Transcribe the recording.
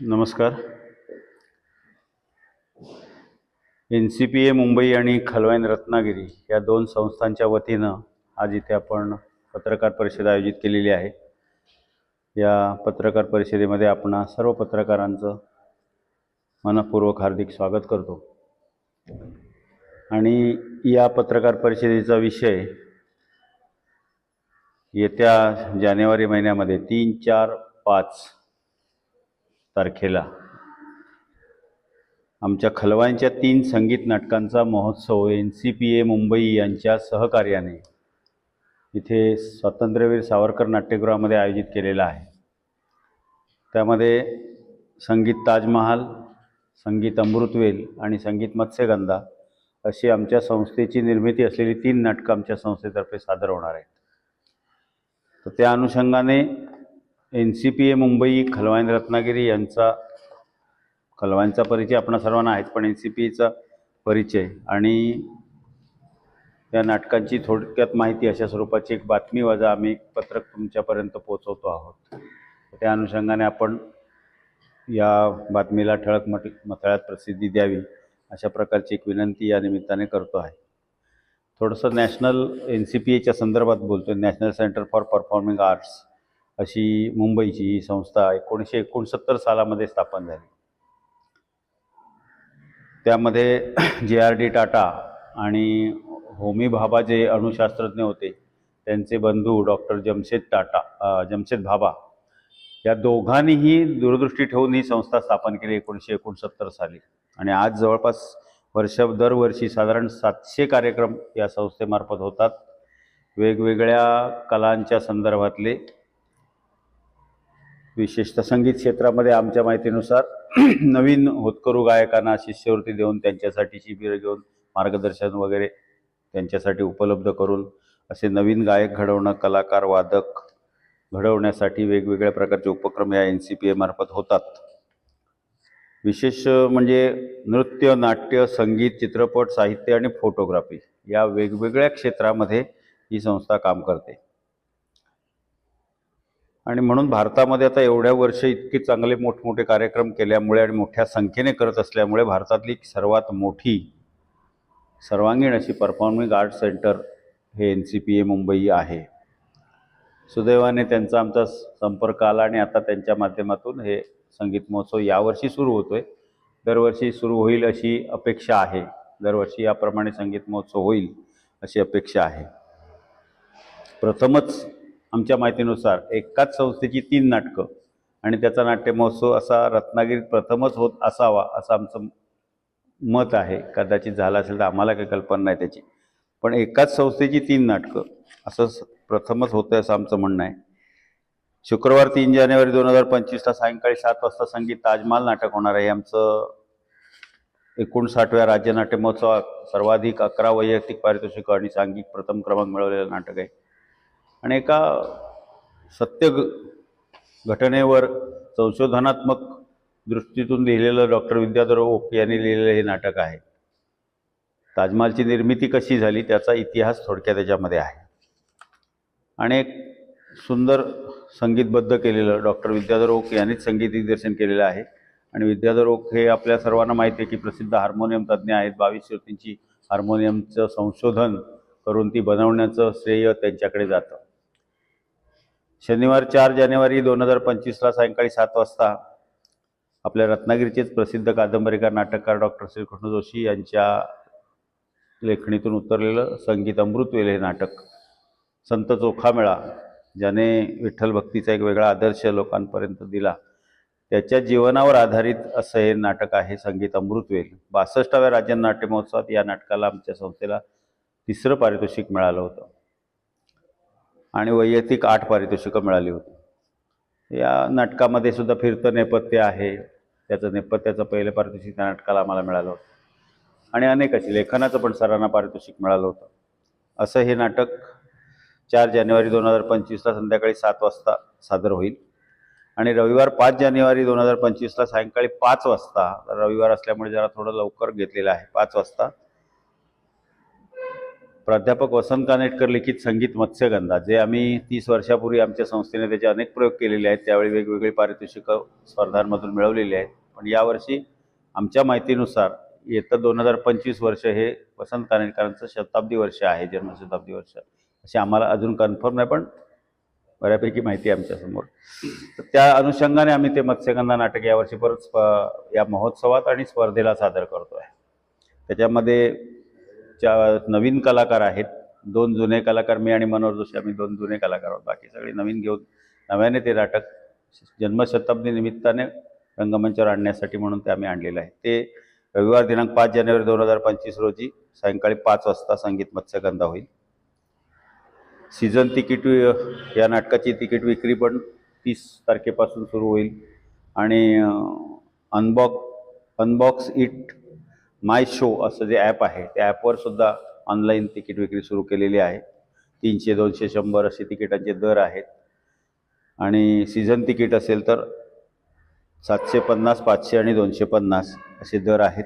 नमस्कार. N C P A Mumbai आणि खलवाईन रत्नागिरी या दोन संस्थांच्या वतीनं आज इथे आपण पत्रकार परिषद आयोजित केलेली आहे. या पत्रकार परिषदेमध्ये आपण सर्व पत्रकारांचं मनपूर्वक हार्दिक स्वागत करतो. आणि या पत्रकार परिषदेचा विषय येत्या जानेवारी महिन्यामध्ये तीन चार पाच तारखेला. आमच्या खलवांच्या तीन संगीत नाटकांचा महोत्सव N C P A Mumbai यांच्या सहकार्याने इथे स्वातंत्र्यवीर सावरकर नाट्यगृहामध्ये आयोजित केलेला आहे. त्यामध्ये संगीत ताजमहाल संगीत अमृतवेल आणि संगीत मत्स्यगंधा अशी आमच्या संस्थेची निर्मिती असलेली तीन नाटकं आमच्या संस्थेतर्फे सादर होणार आहेत. तर त्या अनुषंगाने N C P A Mumbai Khalvayan Ratnagiri यांचा खलवांचा परिचय आपण सर्वांना आहेच पण एन सी पी एचा परिचय आणि या नाटकांची थोडक्यात माहिती अशा स्वरूपाची एक बातमी वजा. आम्ही एक पत्रक तुमच्यापर्यंत पोहोचवतो आहोत. त्या अनुषंगाने आपण या बातमीला ठळक मट मथळ्यात प्रसिद्धी द्यावी अशा प्रकारची एक विनंती या निमित्ताने करतो आहे. थोडंसं नॅशनल एन सी पी एच्या संदर्भात बोलतो national centre for performing arts. अशी मुंबईची ही संस्था एकोणीसशे एकोणसत्तर सालामध्ये स्थापन झाली. त्यामध्ये जे आर डी टाटा आणि होमी भाभा जे अणुशास्त्रज्ञ होते त्यांचे बंधू डॉक्टर जमशेद टाटा जमशेद भाभा या दोघांनीही दूरदृष्टी ठेवून ही संस्था स्थापन केली एकोणीसशे एकोणसत्तर साली. आणि आज जवळपास वर्ष दरवर्षी साधारण सातशे कार्यक्रम या संस्थेमार्फत होतात. वेगवेगळ्या कलांच्या संदर्भातले विशेषतः संगीत क्षेत्रामध्ये आमच्या माहितीनुसार नवीन होतकरू गायकांना शिष्यवृत्ती देऊन त्यांच्यासाठी शिबिरं घेऊन मार्गदर्शन वगैरे त्यांच्यासाठी उपलब्ध करून असे नवीन गायक घडवणं कलाकार वादक घडवण्यासाठी वेगवेगळ्या प्रकारचे उपक्रम या एन सी पी एमार्फत होतात. विशेष म्हणजे नृत्य नाट्य संगीत चित्रपट साहित्य आणि फोटोग्राफी या वेगवेगळ्या क्षेत्रामध्ये ही संस्था काम करते. आणि म्हणून भारतामध्ये आता एवढ्या वर्ष इतके चांगले मोठमोठे कार्यक्रम केल्यामुळे आणि मोठ्या संख्येने करत असल्यामुळे भारतातली सर्वात मोठी सर्वांगीण अशी परफॉर्मिंग आर्ट सेंटर हे N C P A Mumbai आहे. सुदैवाने त्यांचा आमचा संपर्क आला आणि आता त्यांच्या माध्यमातून हे संगीत महोत्सव यावर्षी सुरू होतो आहे दरवर्षी सुरू होईल अशी अपेक्षा आहे. दरवर्षी याप्रमाणे संगीत महोत्सव होईल अशी अपेक्षा आहे. प्रथमच आमच्या माहितीनुसार एकाच संस्थेची तीन नाटकं आणि त्याचा नाट्य महोत्सव असा रत्नागिरीत प्रथमच होत असावा असं आमचं मत आहे. कदाचित झालं असेल तर आम्हाला काही कल्पना नाही त्याची. पण एकाच संस्थेची तीन नाटकं असं स- प्रथमच होतं असं आमचं म्हणणं आहे. शुक्रवार तीन जानेवारी दोन हजार पंचवीसला सायंकाळी सात वाजता संगीत ताजमहाल नाटक होणार आहे. आमचं एकोणसाठव्या राज्य नाट्य महोत्सवात सर्वाधिक अकरा वैयक्तिक पारितोषिकं आणि सांघिक प्रथम क्रमांक मिळवलेलं नाटक आहे. आणि एका सत्य घटनेवर संशोधनात्मक दृष्टीतून लिहिलेलं डॉक्टर विद्याधर ओक यांनी लिहिलेलं हे नाटक आहे. ताजमहालची निर्मिती कशी झाली त्याचा इतिहास थोडक्यात त्याच्यामध्ये आहे. आणि एक सुंदर संगीतबद्ध केलेलं डॉक्टर विद्याधर ओक यांनीच संगीत दिग्दर्शन केलेलं आहे. आणि विद्याधर ओक हे आपल्या सर्वांना माहिती आहे की प्रसिद्ध हार्मोनियम तज्ज्ञ आहेत. बावीस श्रोतींची हार्मोनियमचं संशोधन करून ती बनवण्याचं श्रेय त्यांच्याकडे जातं. शनिवार चार जानेवारी दोन हजार पंचवीसला सायंकाळी सात वाजता आपल्या रत्नागिरीचेच प्रसिद्ध कादंबरीकार नाटककार डॉक्टर श्रीकृष्ण जोशी यांच्या लेखणीतून उतरलेलं संगीत अमृतवेल हे नाटक संत चोखामेळा ज्याने विठ्ठल भक्तीचा एक वेगळा आदर्श लोकांपर्यंत दिला. त्याच्या जीवनावर आधारित असं हे नाटक आहे संगीत अमृतवेल बासष्टाव्या राज्य नाट्य महोत्सवात या नाटकाला आमच्या संस्थेला तिसरं पारितोषिक मिळालं होतं. आणि वैयक्तिक आठ पारितोषिकं मिळाली होती. या नाटकामध्ये सुद्धा फिरतं नेपथ्य आहे. त्याचं नेपथ्याचं पहिलं पारितोषिक त्या नाटकाला आम्हाला मिळालं होतं. आणि अनेक अशी लेखनाचं पण सरांना पारितोषिक मिळालं होतं. असं हे नाटक चार जानेवारी दोन हजार पंचवीसला संध्याकाळी सात वाजता सादर होईल. आणि रविवार पाच जानेवारी दोन हजार पंचवीसला सायंकाळी पाच वाजता रविवार असल्यामुळे जरा थोडं लवकर घेतलेलं आहे. पाच वाजता प्राध्यापक वसंत कानेटकर लिखित संगीत मत्स्यगंधा जे आम्ही तीस वर्षापूर्वी आमच्या संस्थेने त्याचे अनेक प्रयोग केलेले आहेत त्यावेळी वेगवेगळी पारितोषिकं स्पर्धांमधून मिळवलेली आहेत. पण यावर्षी आमच्या माहितीनुसार येतं दोन हजार पंचवीस वर्ष हे वसंत कानेटकरांचं शताब्दी वर्ष आहे जन्मशताब्दी वर्ष. असे आम्हाला अजून कन्फर्म नाही पण बऱ्यापैकी माहिती आहे आमच्यासमोर. तर त्या अनुषंगाने आम्ही ते मत्स्यगंधा नाटक यावर्षी परत स्प या महोत्सवात आणि स्पर्धेला सादर करतो आहे त्याच्यामध्ये च्या नवीन कलाकार आहेत. दोन जुने कलाकार मी आणि मनोहर जोशी आम्ही दोन जुने कलाकार आहोत. बाकी सगळे नवीन घेऊन नव्याने ते नाटक जन्मशताब्दी निमित्ताने रंगमंचावर आणण्यासाठी म्हणून ते आम्ही आणलेलं आहे. ते रविवार दिनांक पाच जानेवारी दोन हजार पंचवीस रोजी सायंकाळी पाच वाजता संगीत मत्स्यगंधा होईल. सीझन तिकीट या नाटकाची तिकीट विक्री पण तीस तारखेपासून सुरू होईल. आणि unbox unbox it my show असं जे ॲप आहे त्या ॲपवर सुद्धा ऑनलाईन तिकीट विक्री सुरू केलेली आहे. तीनशे दोनशे शंभर असे तिकिटांचे दर आहेत. आणि सीझन तिकीट असेल तर सातशे पन्नास पाचशे आणि दोनशे पन्नास असे दर आहेत.